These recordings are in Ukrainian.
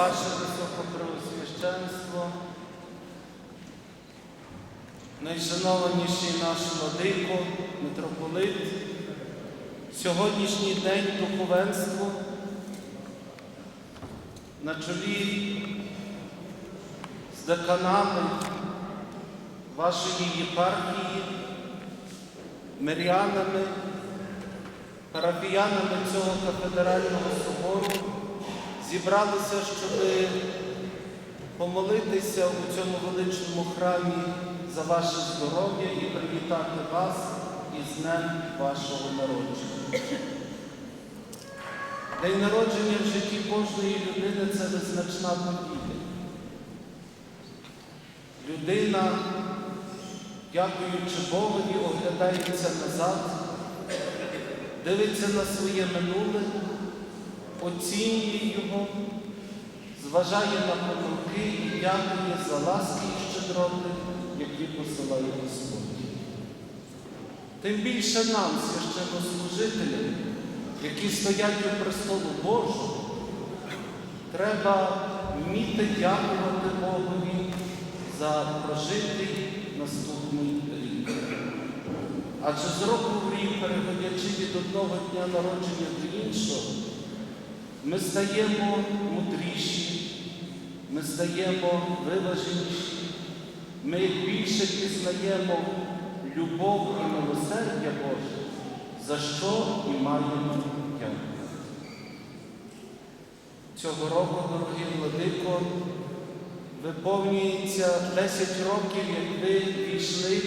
Ваше високопреосвященство, найшанованіший наш владико, митрополит, сьогоднішній день духовенство на чолі з деканами вашої єпархії, мирянами, парафіянами цього кафедрального собору зібралися, щоб помолитися у цьому величному храмі за ваше здоров'я і привітати вас із Днем вашого народження. День народження в житті кожної людини це визначна подія. Людина, дякуючи Богові, оглядається назад, дивиться на своє минуле, оцінює його, зважає на помилки і дякує за ласки і щедроти, які посилає Господь. Тим більше нам, священнослужителям, які стоять у престолу Божого, треба вміти дякувати Богові за прожитий наступний рік. Адже з року в рік, переходячи від одного дня народження до іншого, ми стаємо мудріші, ми стаємо виваженіші, ми більше пізнаємо любов і милосердя Боже, за що і маємо дякувати. Цього року, дорогі владико, виповнюється 10 років, як ви війшли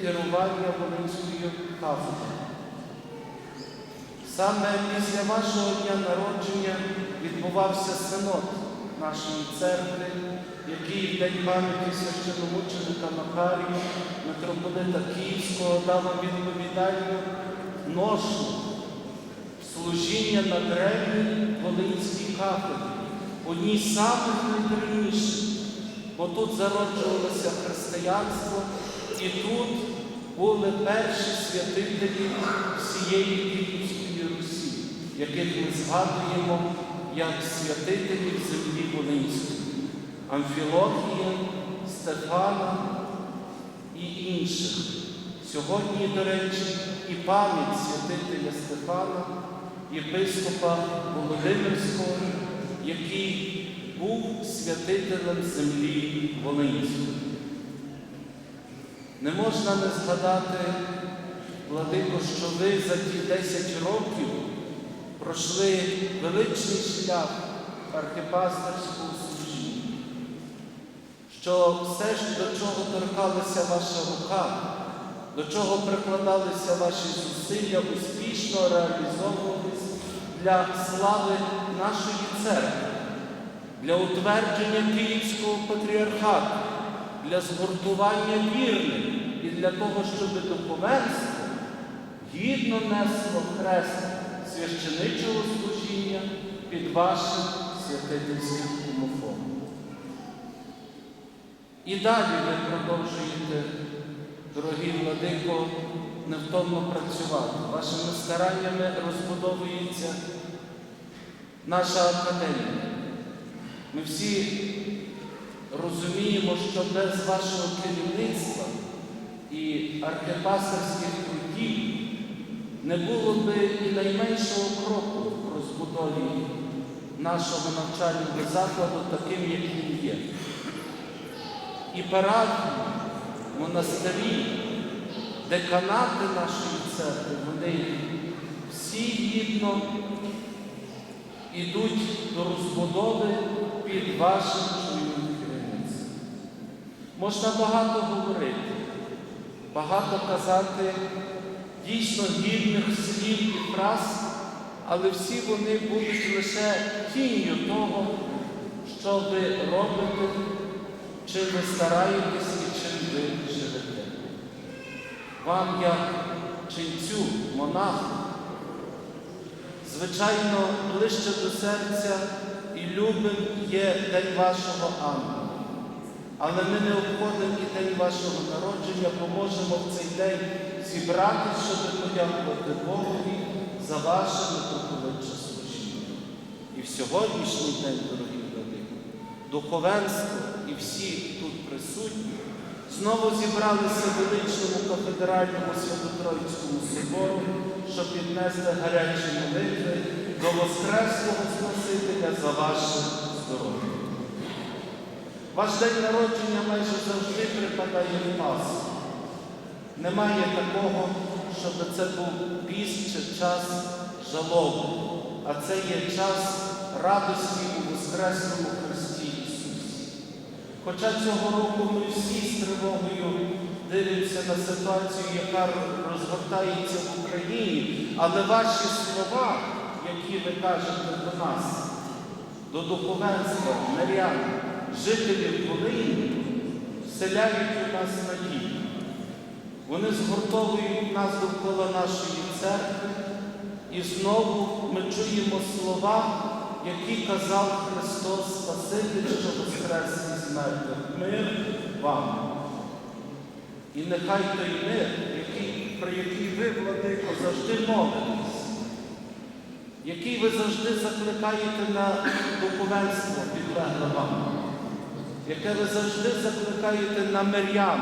керування Волинською кафедрою. Саме після вашого дня народження відбувався синод нашої церкви, який в день пам'яті священомученика Макарія, митрополита Київського, дав вам відповідальну ношу служіння на древній Волинській кафедрі, одній з самих найдревніших, бо тут зароджувалося християнство, і тут були перші святителі всієї Русі, яких ми згадуємо як святителів землі Волинської, Амфілохія, Стефана і інших. Сьогодні, до речі, і пам'ять святителя Стефана, єпископа Володимирського, який був святителем землі Волинської. Не можна не згадати, Владико, що ви за ті 10 років пройшли величний шлях архипастерського служіння, що все, до чого торкалася ваша рука, до чого прикладалися ваші зусилля, успішно реалізовувались для слави нашої церкви, для утвердження Київського патріархату, для згуртування вірних і для того, щоб духовенство гідно несло хрест священичого служіння під вашим святительським умофоном. І далі ви продовжуєте, дорогі владико, невтомно працювати. Вашими стараннями розбудовується наша академія. Ми всі розуміємо, що без вашого керівництва і архипастерських трудів не було би і найменшого кроку в розбудові нашого навчального закладу таким, як він є. І парафії, монастирі, деканати нашої церкви, вони всі гідно йдуть до розбудови під вашим чуйним. Можна багато говорити, багато казати дійсно гідних слів і фраз, але всі вони будуть лише тінню того, що ви робите, чим ви стараєтесь і чим ви живете. Вам, як ченцю, монаху, звичайно, ближче до серця і любим є День вашого ангела. Але ми не обходимо і день вашого народження, поможемо в цей день зібратися, щоб подякувати Богові за ваше митрополитче служіння. І в сьогоднішній день, дорогі владики, духовенство і всі тут присутні знову зібралися в величному кафедральному Свято-Троїцькому собору, щоб піднести гарячі молитви до Воскреслого Спасителя за ваше здоров'я. Ваш день народження майже завжди припадає в Пасху. Немає такого, щоб це був піст чи час жалоби, а це є час радості у Воскресному Христі Ісусі. Хоча цього року ми всі з тривогою дивимося на ситуацію, яка розгортається в Україні, але ваші слова, які ви кажете до нас, до духовенства, мирян, жителів Волині, вселяють у нас надію. Вони згуртовують нас довкола нашої церкви, і знову ми чуємо слова, які казав Христос Спаситель, що воскрес із мертвих. Мир вам. І нехай той мир, який, про який ви, владико, завжди молитесь, який ви завжди закликаєте на духовенство підлегле вам, яке ви завжди закликаєте на мирян,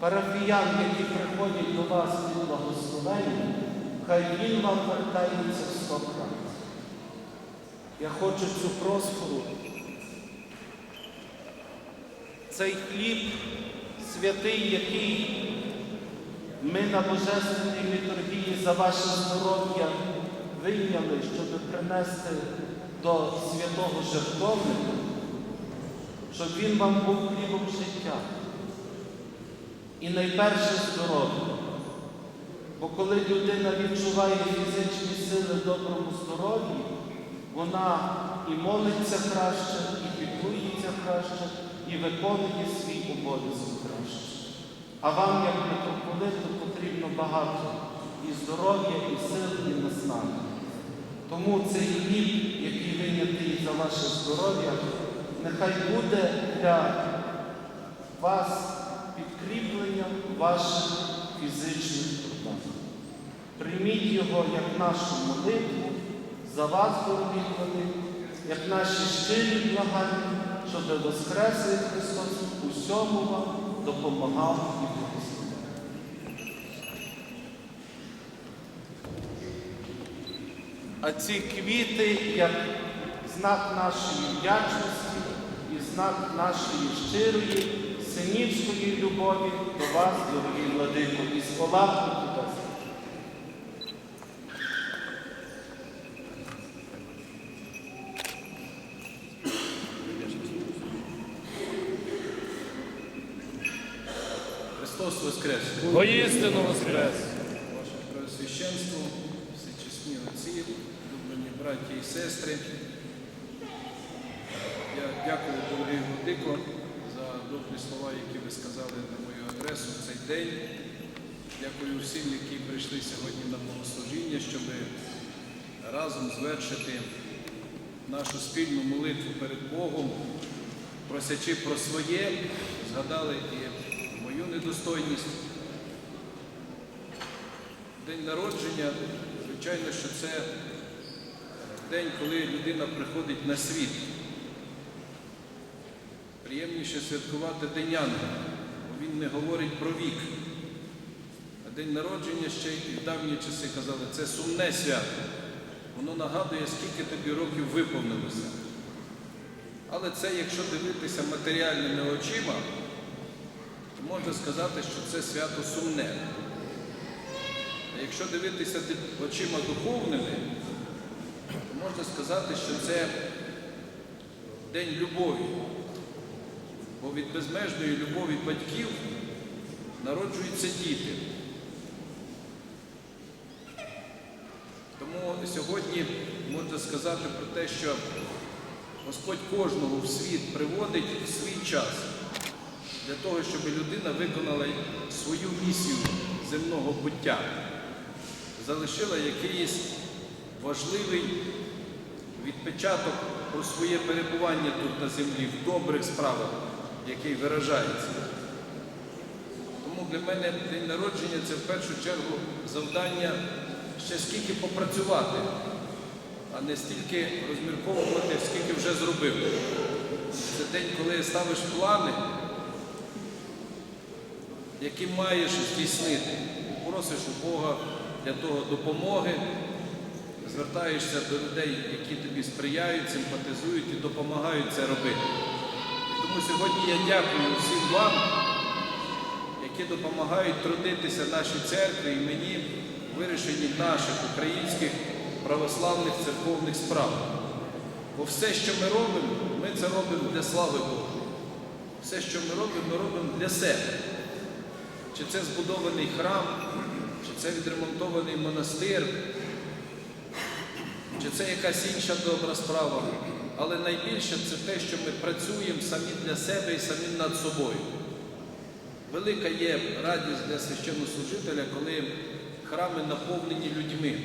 парафіян, які приходять до вас під благословення, хай він вам вертається сто крат. Я хочу цю просфору, цей хліб святий, який ми на Божественній літургії за ваше здоров'я вийняли, щоб принести до святого жертовника, щоб він вам був хлібом життя. І найперше здоров'я. Бо коли людина відчуває фізичні сили в доброму здоров'ї, вона і молиться краще, і піклується краще, і виконує свій обов'язок краще. А вам, як митрополиту, потрібно багато і здоров'я, і сил, і наснаги. Тому цей хліб, який винятий за ваше здоров'я, нехай буде для вас підкріпленням ваших фізичних трудах. Прийміть його як нашу молитву за вас, вони, як наші щирі благання, щоб Воскреслий Христос усьому вам допомагав і благословив. А ці квіти як знак нашої вдячності і знак нашої щирої, синівської любові до вас, дорогі владико, і з до вас. Христос Воскрес! Воістину воскрес! Ваше Преосвященство, всечесні отці, люблені браті і сестри. Я дякую, дорогий Владико, за добрі слова, які ви сказали на мою адресу в цей день. Дякую всім, які прийшли сьогодні на богослужіння, щоб разом звершити нашу спільну молитву перед Богом, просячи про своє, згадали і мою недостойність. День народження, звичайно, що це день, коли людина приходить на світ. Приємніше святкувати День Ангела, бо він не говорить про вік. А день народження ще й в давні часи казали, це сумне свято. Воно нагадує, скільки тобі років виповнилося. Але це, якщо дивитися матеріальними очима, то можна сказати, що це свято сумне. А якщо дивитися очима духовними, то можна сказати, що це день любові. Бо від безмежної любові батьків народжуються діти. Тому сьогодні можна сказати про те, що Господь кожного в світ приводить в свій час для того, щоб людина виконала свою місію земного буття, залишила якийсь важливий відпечаток про своє перебування тут на землі в добрих справах, який виражається. Тому для мене день народження це в першу чергу завдання ще скільки попрацювати, а не стільки розмірковувати, скільки вже зробив. Це день, коли ставиш плани, які маєш здійснити. Просиш у Бога для того допомоги, звертаєшся до людей, які тобі сприяють, симпатизують і допомагають це робити. Тому сьогодні я дякую всім вам, які допомагають трудитися нашій церкві і мені в вирішенні наших українських православних церковних справ. Бо все, що ми робимо, ми це робимо для слави Божої. Все, що ми робимо, ми робимо для себе. Чи це збудований храм, чи це відремонтований монастир, чи це якась інша добра справа. Але найбільше це те, що ми працюємо самі для себе і самі над собою. Велика є радість для священнослужителя, коли храми наповнені людьми.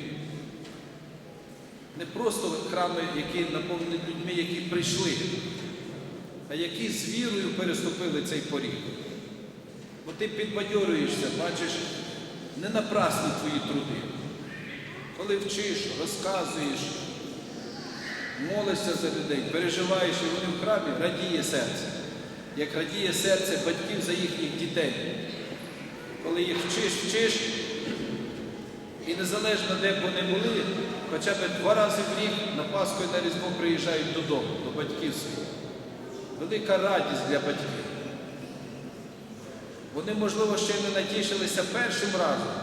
Не просто храми, які наповнені людьми, які прийшли, а які з вірою переступили цей поріг. Бо ти підбадьорюєшся, бачиш, не напрасні твої труди. Коли вчиш, розказуєш, молишся за людей, переживаєш, і вони в храмі, радіє серце. Як радіє серце батьків за їхніх дітей. Коли їх вчиш, вчиш, і незалежно де б вони були, хоча б два рази в рік на Пасху і на Різдво приїжджають додому, до батьків своїх. Велика радість для батьків. Вони, можливо, ще не натішилися першим разом,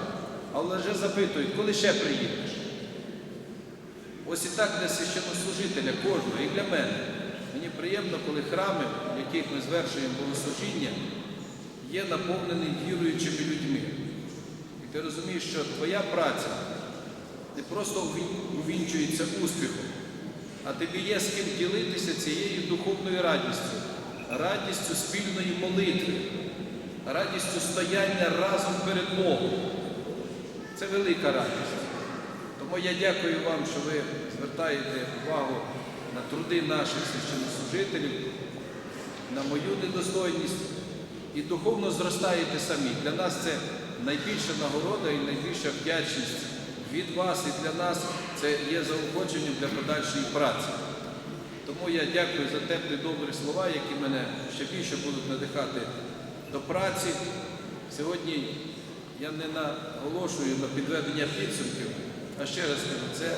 але вже запитують, коли ще приїдеш. Ось і так для священнослужителя кожного, і для мене. Мені приємно, коли храми, в яких ми звершуємо богослужіння, є наповнені віруючими людьми. І ти розумієш, що твоя праця не просто увінчується успіхом, а тобі є з ким ділитися цією духовною радістю, радістю спільної молитви, радістю стояння разом перед Богом. Це велика радість. Тому я дякую вам, що ви звертаєте увагу на труди наших священнослужителів, на мою недостойність і духовно зростаєте самі. Для нас це найбільша нагорода і найбільша вдячність від вас і для нас це є заохоченням для подальшої праці. Тому я дякую за теплі добрі слова, які мене ще більше будуть надихати до праці. Сьогодні я не наголошую на підведення підсумків, а ще раз кажу, це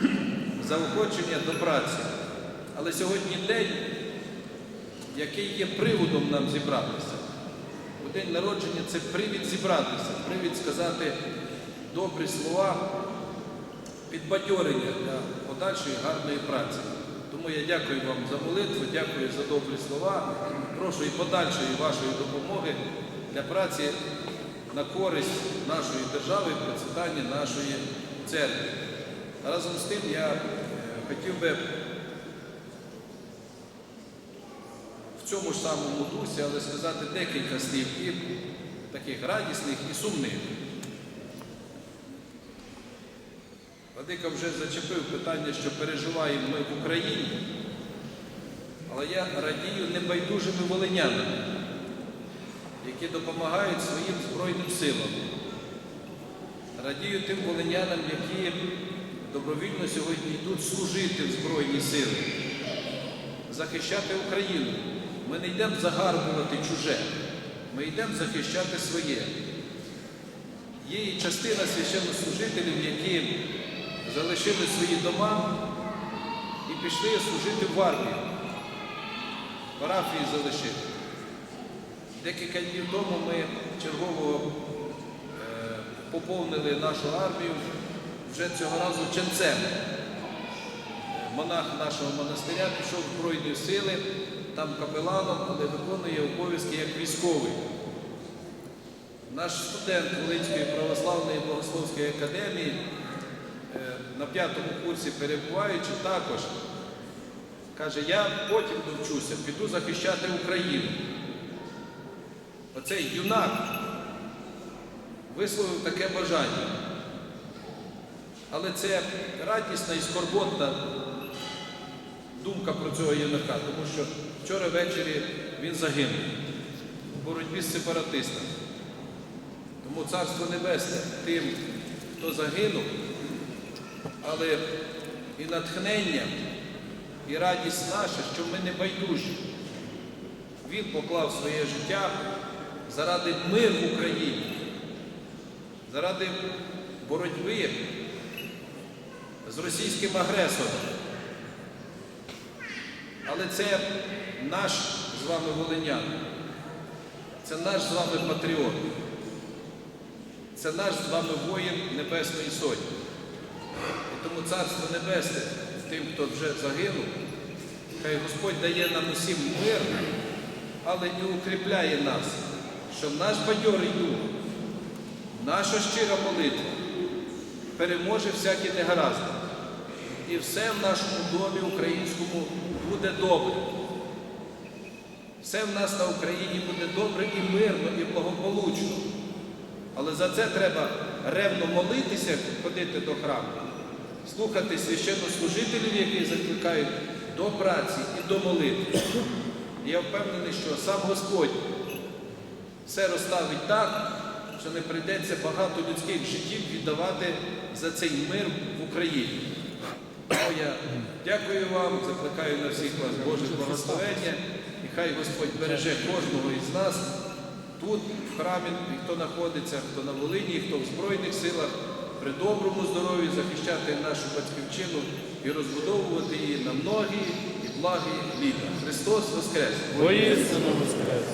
заохочення до праці. Але сьогодні день, який є приводом нам зібратися. Бо день народження це привід зібратися, привід сказати добрі слова, підбадьорення для подальшої гарної праці. Тому я дякую вам за молитву, дякую за добрі слова. Прошу і подальшої вашої допомоги для праці на користь нашої держави, процвітання нашої церкви. Разом з тим я е, хотів би в цьому ж самому дусі, але сказати декілька слів і таких радісних і сумних. Владика вже зачепив питання, що переживаємо ми в Україні, але я радію небайдужими волинянами, які допомагають своїм Збройним силам. Радію тим волинянам, які добровільно сьогодні йдуть служити в Збройні сили, захищати Україну. Ми не йдемо загарбувати чуже, ми йдемо захищати своє. Є і частина священнослужителів, які залишили свої дома і пішли служити в армію. Парафії залишили. Декілька днів тому ми чергово е, поповнили нашу армію вже цього разу ченцем. Монах нашого монастиря пішов в Збройні сили, там капеланом, але виконує обов'язки як військовий. Наш студент Волинської православної богословської академії е, на п'ятому курсі перебуваючи також каже, я потім довчуся, піду захищати Україну. Оцей юнак висловив таке бажання. Але це радісна і скорботна думка про цього юнака, тому що вчора ввечері він загинув у боротьбі з сепаратистами. Тому Царство Небесне тим, хто загинув, але і натхнення, і радість наша, що ми не байдужі. Він поклав своє життя заради миру в Україні, заради боротьби з російським агресором. Але це наш з вами волинян, це наш з вами патріот, це наш з вами воїн Небесної Сотні. І тому Царство Небесне тим, хто вже загинув, хай Господь дає нам усім мир, але і укріпляє нас, щоб наш бадьорий дух, наша щира молитва переможе всякі негаразди. І все в нашому домі українському буде добре. Все в нас на Україні буде добре і мирно, і благополучно. Але за це треба ревно молитися, ходити до храму, слухати священнослужителів, які закликають до праці і до молитви. Я впевнений, що сам Господь все розставить так, що не прийдеться багато людських життів віддавати за цей мир в Україні. Тому я дякую вам, закликаю на всіх вас Боже благословення, і хай Господь береже кожного із нас тут, в храмі, хто знаходиться, хто на Волині, хто в Збройних силах, при доброму здоров'ї захищати нашу батьківщину і розбудовувати її на многі і благі літа. Христос Воскрес! Воістину воскрес!